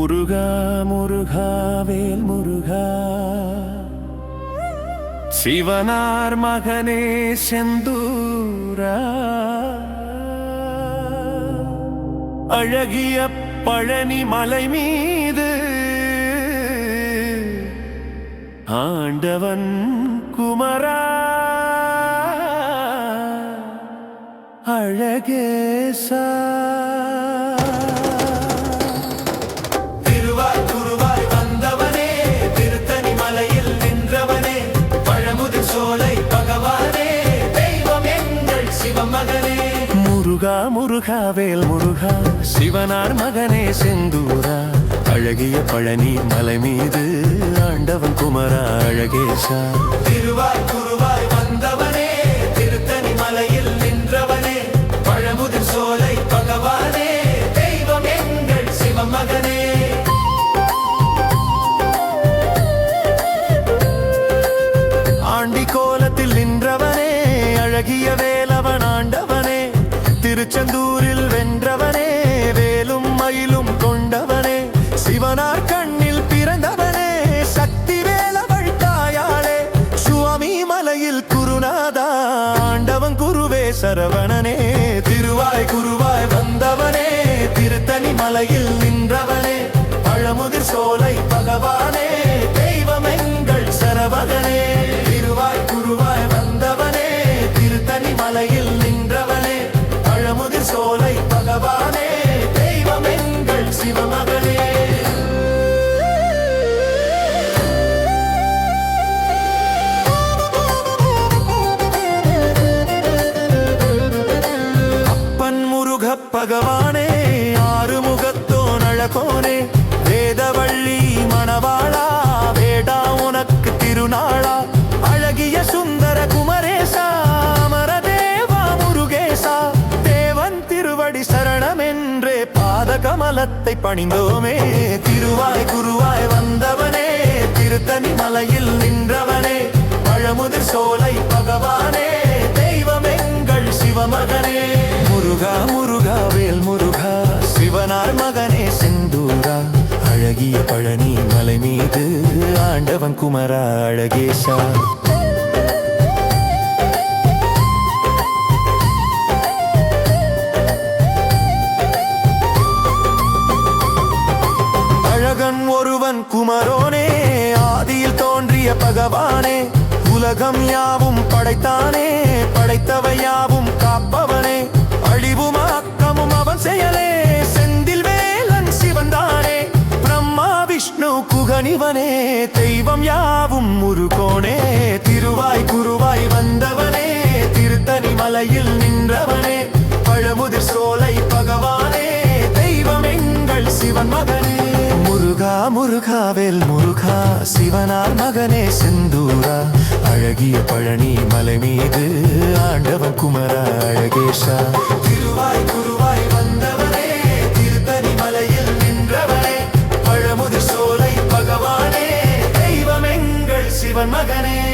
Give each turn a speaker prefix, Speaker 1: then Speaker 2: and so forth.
Speaker 1: முருகா முருகாவேல் முருகா. சிவனார் மகனே செந்தூரா. அழகிய பழனி மலை மீது ஆண்டவன் குமரா. அழகேசா முருகா முருகா வேல் முருகா. சிவனார் மகனே செந்தூரா. அழகிய பழனி மலை மீது ஆண்டவன் குமரா அழகேசா.
Speaker 2: திருவாய் குருவாய்
Speaker 1: சிவனார் கண்ணில் பிறந்தவனே சக்தி வேலவள் தாயாளே. சுவாமி மலையில் குருநாதா ஆண்டவன் குருவே சரவணனே.
Speaker 2: திருவாய் குருவாய் வந்தவனே திருத்தணி மலையில் நின்றவனே. பழமுதிர் சோலை பகவானே தெய்வம் எங்கள் சரவகனே. பகவானே
Speaker 1: ஆறுமுகத்தோன் அழகோனே வேதவள்ளி மணவாளா வேடா உனக்கு திருநாளா அழகிய சுந்தர குமரேசா அமரதேவா முருகேசா தேவன் திருவடி சரணமென்றே பாத கமலத்தை பணிந்தோமே
Speaker 2: திருவாய் குருவாய் வந்தவனே திருத்தணி மலையில்
Speaker 1: அழகிய பழனி மலை மீது ஆண்டவன் குமரா அழகேசா. அழகன் ஒருவன் குமரோனே ஆதியில் தோன்றிய பகவானே உலகம் யாவும் படைத்தானே படைத்தவை யாவும் காப்பவனே அழிவும் ஆக்கமும் அவன் செயலே. குகனிவனே தெய்வம் யாவும் முருகோனே.
Speaker 2: திருவாய் குருவாய் வந்தவனே திருத்தணி மலையில் நின்றவனே. பழமுதிர் சோலை பகவானே தெய்வம் எங்கள் சிவன் மகனே.
Speaker 1: முருகா முருகாவேல் முருகா சிவனார் மகனே செந்தூரா. அழகிய பழனி மலை மீது ஆண்டவன் குமரா அழகேஷா.
Speaker 2: And I'm gonna.